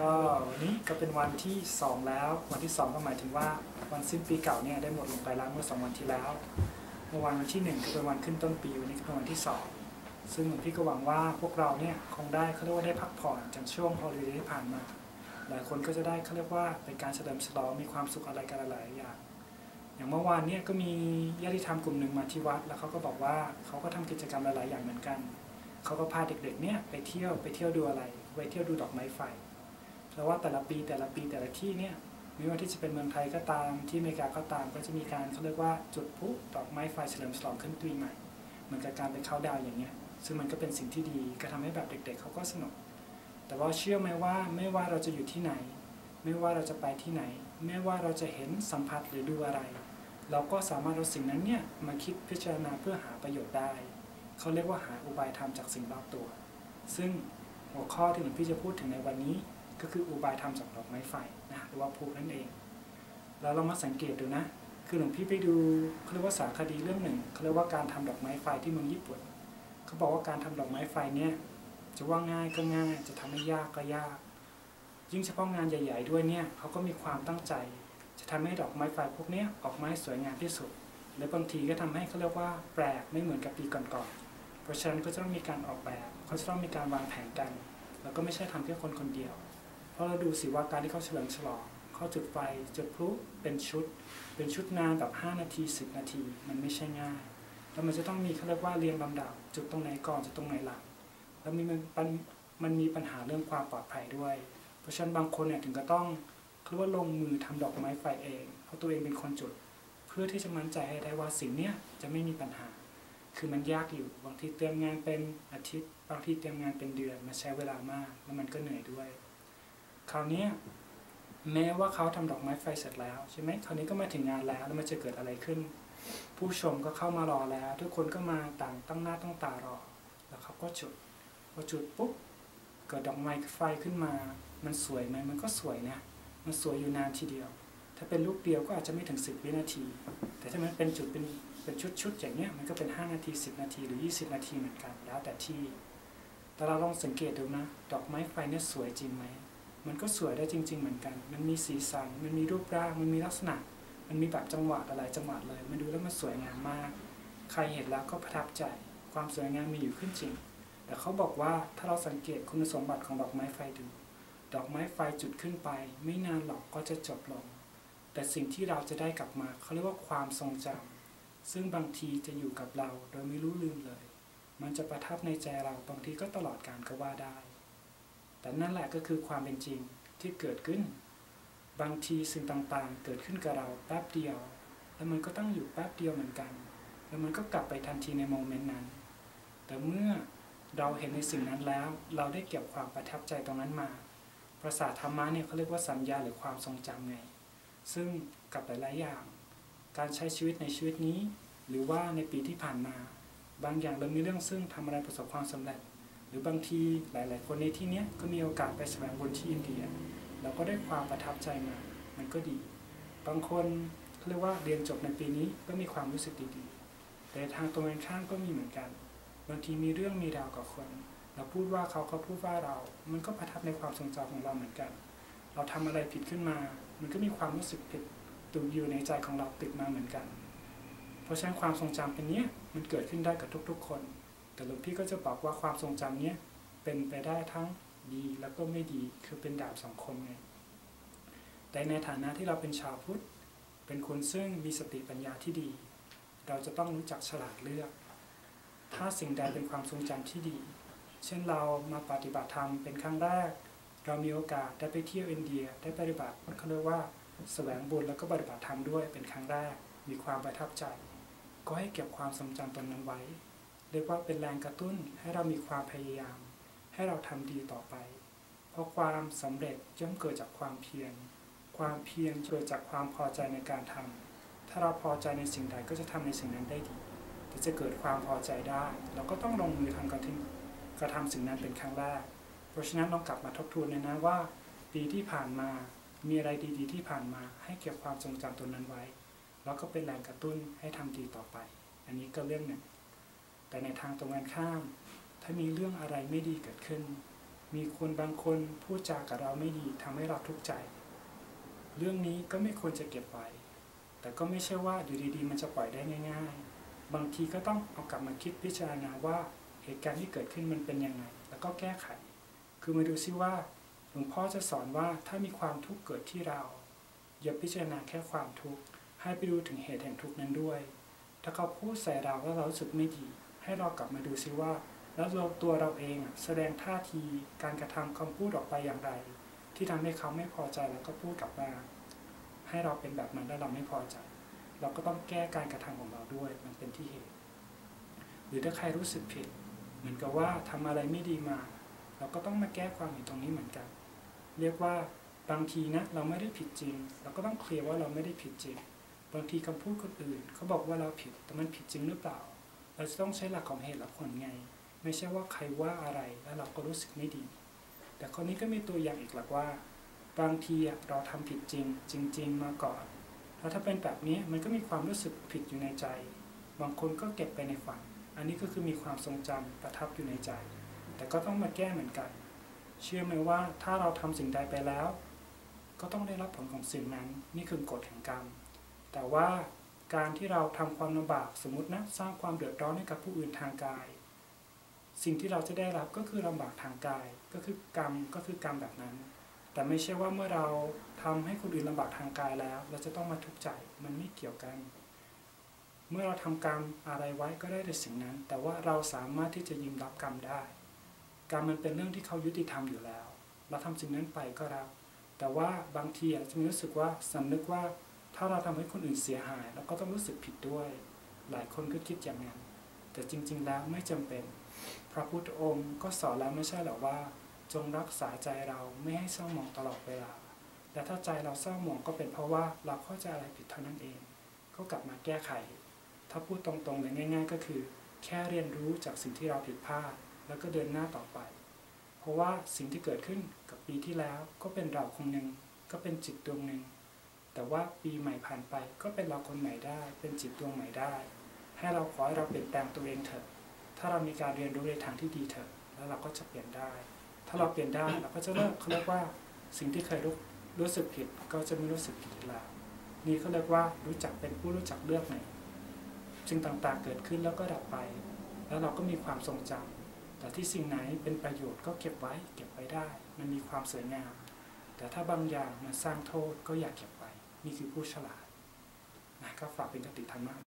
ก็วันนี้ก็เป็นวันที่ 2 แล้ว วันที่ 2 ก็หมายถึงว่าวันสิ้นปีเก่าเนี่ยได้หมดลงไปแล้วเมื่อ 2 วันที่แล้วเมื่อวันวันที่ 1 ก็เป็นวันขึ้นต้นปีวันนี้ก็เป็นวันที่ 2 ซึ่งหลวงพี่ก็หวังว่าพวกเราเนี่ยคงได้เขาเรียกว่าได้พักผ่อนจากช่วงฮอลิเดย์ที่ผ่านมา หลายคนก็จะได้เขาเรียกว่าเป็นการเฉลิมฉลองมีความสุขอะไรกันหลายอย่าง อย่างเมื่อวานเนี่ยก็มีญาติธรรมกลุ่มหนึ่งมาที่วัด แล้วเขาก็บอกว่าเขาก็ทำกิจกรรมหลายๆอย่างเหมือนกันเขาก็พาเด็กๆเนี่ยไปเที่ยวไปเที่ยวดูอะไร ไปเที่ยวดูดอกไม้ไฟ เพราะว่าแต่ละปีแต่ละปีแต่ละที่เนี่ยไม่ว่าที่จะเป็นเมืองไทยก็ตามที่อเมริกาก็ตามก็จะมีการเขาเรียกว่าจุดพลุดอกไม้ไฟเฉลิมฉลองขึ้นปีใหม่ เหมือนกับการไปเข้าดาวอย่างเงี้ยซึ่งมันก็เป็นสิ่งที่ดีก็ทำให้แบบเด็กๆเขาก็สนุก แต่ว่าเชื่อไหมว่าไม่ว่าเราจะอยู่ที่ไหน ไม่ว่าเราจะไปที่ไหน ไม่ว่าเราจะเห็นสัมผัสหรือดูอะไร เราก็สามารถเอาสิ่งนั้นเนี่ยมาคิดพิจารณาเพื่อหาประโยชน์ได้เขาเรียกว่าหาอุบายธรรมจากสิ่งรอบตัว ซึ่งหัวข้อที่หลวงพี่จะพูดถึงในวันนี้ ก็คืออุบายธรรมจากดอกไม้ไฟนะหรือว่าพูนั่นเอง แล้วเรามาสังเกตดูนะ คือหลวงพี่ไปดูเขาเรียกว่าสารคดีเรื่องหนึ่งเขาเรียกว่าการทำดอกไม้ไฟที่เมืองญี่ปุ่นเขาบอกว่าการทำดอกไม้ไฟเนี่ยจะว่าง่ายก็ง่าย จะทำให้ยากก็ยาก ยิ่งเฉพาะงานใหญ่ ๆ ด้วยเนี่ยเขาก็มีความตั้งใจ จะทำให้ดอกไม้ไฟพวกนี้ออกมาให้สวยงามที่สุด และบางทีก็ทำให้เขาเรียกว่าแปลกไม่เหมือนกับปีก่อนๆเพราะฉะนั้นก็จะต้องมีการออกแบบเขาจะต้องมีการวางแผนกัน แล้วก็ไม่ใช่ทำแค่คนคนเดียว เพราะเราดูสิว่าการที่เขาเฉลิมฉลองเขาจุดไฟจุดพลุเป็นชุด เป็นชุดนานแบบ 5 นาที 10 นาที มันไม่ใช่ง่าย แล้วมันจะต้องมีเขาเรียกว่าเรียงลำดับ จุดตรงไหนก่อนจุดตรงไหนหลัง แล้วมีมันมันมันมีปัญหาเรื่องความปลอดภัยด้วย เพราะฉะนั้นบางคนเนี่ยถึงก็ต้องเรียกว่าลงมือทำดอกไม้ไฟเอง เพราะตัวเองเป็นคนจุด เพื่อที่จะมั่นใจให้ได้ว่าสิ่งเนี้ยจะไม่มีปัญหา คือมันยากอยู่ บางทีเตรียมงานเป็นอาทิตย์ บางทีเตรียมงานเป็นเดือน มันใช้เวลามาก แล้วมันก็เหนื่อยด้วย คราวนี้แม้ว่าเขาทำดอกไม้ไฟเสร็จแล้วใช่ไหมคราวนี้ก็มาถึงงานแล้วแล้วมันจะเกิดอะไรขึ้น ผู้ชมก็เข้ามารอแล้ว ทุกคนก็มาต่างตั้งหน้าตั้งตารอ แล้วเขาก็จุดพอจุดปุ๊บเกิดดอกไม้ไฟขึ้นมา มันสวยไหมมันก็สวยนะ มันสวยอยู่นานทีเดียว ถ้าเป็นลูกเดียวก็อาจจะไม่ถึง 10 วินาที แต่ถ้ามันเป็นจุดเป็นเป็นชุดๆอย่างเนี้ยมันก็เป็น 5 นาที 10 นาทีหรือ 20 นาทีเหมือนกันแล้วแต่ที่ แต่เราลองสังเกตดูนะ ดอกไม้ไฟเนี่ยสวยจริงไหม มันก็สวยได้จริง ๆ เหมือนกัน มันมีสีสัน มันมีรูปร่าง มันมีลักษณะ มันมีแบบจังหวะอะไรจังหวะเลย มันดูแล้วมันสวยงามมาก ใครเห็นแล้วก็ประทับใจ ความสวยงามมีอยู่ขึ้นจริง แต่เขาบอกว่าถ้าเราสังเกตคุณสมบัติของดอกไม้ไฟดู ดอกไม้ไฟจุดขึ้นไป ไม่นานหรอกก็จะจบลง แต่สิ่งที่เราจะได้กลับมาเขาเรียกว่าความทรงจำซึ่งบางทีจะอยู่กับเราโดยไม่รู้ลืมเลย มันจะประทับในใจเราบางทีก็ตลอดการก็ว่าได้ แต่นั่นแหละก็คือความเป็นจริงที่เกิดขึ้น บางทีสิ่งต่างๆ เกิดขึ้นกับเราแป๊บเดียว แล้วมันก็ต้องอยู่แป๊บเดียวเหมือนกัน แล้วมันก็กลับไปทันทีในโมเมนต์นั้น แต่เมื่อเราเห็นในสิ่งนั้นแล้ว เราได้เก็บความประทับใจตรงนั้นมาภาษาธรรมะเนี่ยเขาเรียกว่าสัญญาหรือความทรงจำไง ซึ่งกับหลายๆอย่าง การใช้ชีวิตในชีวิตนี้ หรือว่าในปีที่ผ่านมา บางอย่างเรามีเรื่องซึ่งทำอะไรประสบความสำเร็จ รือบางทีหลาย ๆ คนในที่นี้ก็มีโอกาสไปแสวงบุญที่อินเดีย เราก็ได้ความประทับใจมา มันก็ดี บางคนเรียกว่าเรียนจบในปีนี้ก็มีความรู้สึกดีๆ แต่ทางตรงกันข้ามก็มีเหมือนกัน บางทีมีเรื่องมีราวกับคน เราพูดว่าเขาเขาพูดว่าเรา มันก็ประทับในความทรงจำของเราเหมือนกัน เราทำอะไรผิดขึ้นมา มันก็มีความรู้สึกผิดติดอยู่ในใจของเราติดมาเหมือนกัน เพราะฉะนั้นความทรงจำเป็นเนี้ยมันเกิดขึ้นได้กับทุกๆ คน แต่หลวงพี่ก็จะบอกว่าความทรงจำเนี้ยเป็นไปได้ทั้งดีแล้วก็ไม่ดีคือเป็นดาบสองคมไงแต่ในฐานะที่เราเป็นชาวพุทธ เป็นคนซึ่งมีสติปัญญาที่ดี เราจะต้องรู้จักฉลาดเลือก ถ้าสิ่งใดเป็นความทรงจำที่ดี เช่นเรามาปฏิบัติธรรมเป็นครั้งแรก เรามีโอกาสได้ไปเที่ยวอินเดียได้ปฏิบัติเขาเรียกว่าแสวงบุญแล้วก็ปฏิบัติธรรมด้วยเป็นครั้งแรก มีความประทับใจ ก็ให้เก็บความทรงจำตรงนั้นไว้ เรียกว่าเป็นแรงกระตุ้นให้เรามีความพยายาม ให้เราทำดีต่อไป เพราะความสำเร็จย่อมเกิดจากความเพียร ความเพียรเกิดจากความพอใจในการทำ ถ้าเราพอใจในสิ่งใดก็จะทำในสิ่งนั้นได้ดีแต่จะเกิดความพอใจได้ เราก็ต้องลงมือทำกระทิ้งกระทำสิ่งนั้นเป็นครั้งแรก เพราะฉะนั้นลองกลับมาทบทวนเลยนะว่า ปีที่ผ่านมา มีอะไรดีๆ ที่ผ่านมา ให้เก็บความทรงจำตรงนั้นไว้ แล้วก็เป็นแรงกระตุ้นให้ทำดีต่อไป อันนี้ก็เรื่องหนึ่ง แต่ในทางตรงกันข้าม ถ้ามีเรื่องอะไรไม่ดีเกิดขึ้น มีคนบางคนพูดจากับเราไม่ดีทำให้เราทุกข์ใจ เรื่องนี้ก็ไม่ควรจะเก็บไว้ แต่ก็ไม่ใช่ว่าอยู่ดีๆ มันจะปล่อยได้ง่าย ๆ บางทีก็ต้องเอากลับมาคิดพิจารณาว่าเหตุการณ์ที่เกิดขึ้นมันเป็นยังไง แล้วก็แก้ไข คือมาดูซิว่าหลวงพ่อจะสอนว่าถ้ามีความทุกข์เกิดที่เรา อย่าพิจารณาแค่ความทุกข์ให้ไปดูถึงเหตุแห่งทุกข์นั้นด้วย ถ้าเขาพูดใส่เราแล้วเราสึกไม่ดี ให้เรากลับมาดูซิว่า แล้วเราตัวเราเองแสดงท่าทีการกระทำคำพูดออกไปอย่างไร ที่ทำให้เขาไม่พอใจแล้วก็พูดกลับมาให้เราเป็นแบบนั้นแล้วเราไม่พอใจ เราก็ต้องแก้การกระทำของเราด้วยมันเป็นที่เหตุ หรือถ้าใครรู้สึกผิด เหมือนกับว่าทำอะไรไม่ดีมา เราก็ต้องมาแก้ความเห็นตรงนี้เหมือนกัน เรียกว่าบางทีนะเราไม่ได้ผิดจริง เราก็ต้องเคลียร์ว่าเราไม่ได้ผิดจริง บางทีคำพูดคนอื่นเขาบอกว่าเราผิดแต่มันผิดจริงหรือเปล่า เราจะต้องใช้หลักของเหตุและผลไง ไม่ใช่ว่าใครว่าอะไรแล้วเราก็รู้สึกไม่ดี แต่คนนี้ก็มีตัวอย่างอีกหลักว่า บางทีเราทำผิดจริง จริง ๆ มาก่อน แล้วถ้าเป็นแบบนี้มันก็มีความรู้สึกผิดอยู่ในใจ บางคนก็เก็บไปในฝัน อันนี้ก็คือมีความทรงจำประทับอยู่ในใจ แต่ก็ต้องมาแก้เหมือนกัน เชื่อไหมว่าถ้าเราทำสิ่งใดไปแล้ว ก็ต้องได้รับผลของสิ่งนั้น นี่คือกฎแห่งกรรม แต่ว่า การที่เราทำความลำบากสมมตินะสร้างความเดือดร้อนให้กับผู้อื่นทางกาย สิ่งที่เราจะได้รับก็คือลำบากทางกาย ก็คือกรรมก็คือกรรมแบบนั้น แต่ไม่ใช่ว่าเมื่อเราทำให้คนอื่นลำบากทางกายแล้ว เราจะต้องมาทุกข์ใจมันไม่เกี่ยวกัน เมื่อเราทำกรรมอะไรไว้ก็ได้แต่สิ่งนั้น แต่ว่าเราสามารถที่จะยิมรับกรรมได้ กรรมมันเป็นเรื่องที่เขายุติธรรมอยู่แล้ว เราทำสิ่งนั้นไปก็รับแต่ว่าบางทีอาจจะมีรู้สึกว่าสำนึกว่า ถ้าเราทำให้คนอื่นเสียหายเราก็ต้องรู้สึกผิดด้วย หลายคนก็คิดอย่างนั้น แต่จริง ๆ แล้วไม่จำเป็น พระพุทธองค์ก็สอนแล้วไม่ใช่หรอว่า จงรักษาใจเราไม่ให้เศร้าหมองตลอดเวลาและถ้าใจเราเศร้าหมองก็เป็นเพราะว่าเราเข้าใจอะไรผิดเท่านั้นเอง ก็กลับมาแก้ไข ถ้าพูดตรงๆเลยง่าย ๆ ก็คือ แค่เรียนรู้จากสิ่งที่เราผิดพลาด แล้วก็เดินหน้าต่อไป เพราะว่าสิ่งที่เกิดขึ้นกับปีที่แล้วก็เป็นเราคนหนึ่งก็เป็นจิตดวงหนึ่ง แต่ว่าปีใหม่ผ่านไปก็เป็นเราคนใหม่ได้ เป็นจิตดวงใหม่ได้ ให้เราขอให้เราเปลี่ยนแปลงตัวเองเถอะ ถ้าเรามีการเรียนรู้ในทางที่ดีเถอะ แล้วเราก็จะเปลี่ยนได้ ถ้าเราเปลี่ยนได้เราก็จะเลิกเขาเรียกว่าสิ่งที่เคยรู้รู้สึกผิดก็จะไม่รู้สึกผิดแล้วนี่เขาเรียกว่ารู้จักเป็นผู้รู้จักเลือกไหนสิ่งต่างๆเกิดขึ้นแล้วก็ดับไป แล้วเราก็มีความทรงจำแต่ที่สิ่งไหนเป็นประโยชน์ก็เก็บไว้เก็บไว้ได้ มันมีความสวยงาม แต่ถ้าบางอย่างมันสร้างโทษก็อย่าเก็บไว้ นี่คือผู้ฉลาดนะก็ฝากเป็นกติธรรมะ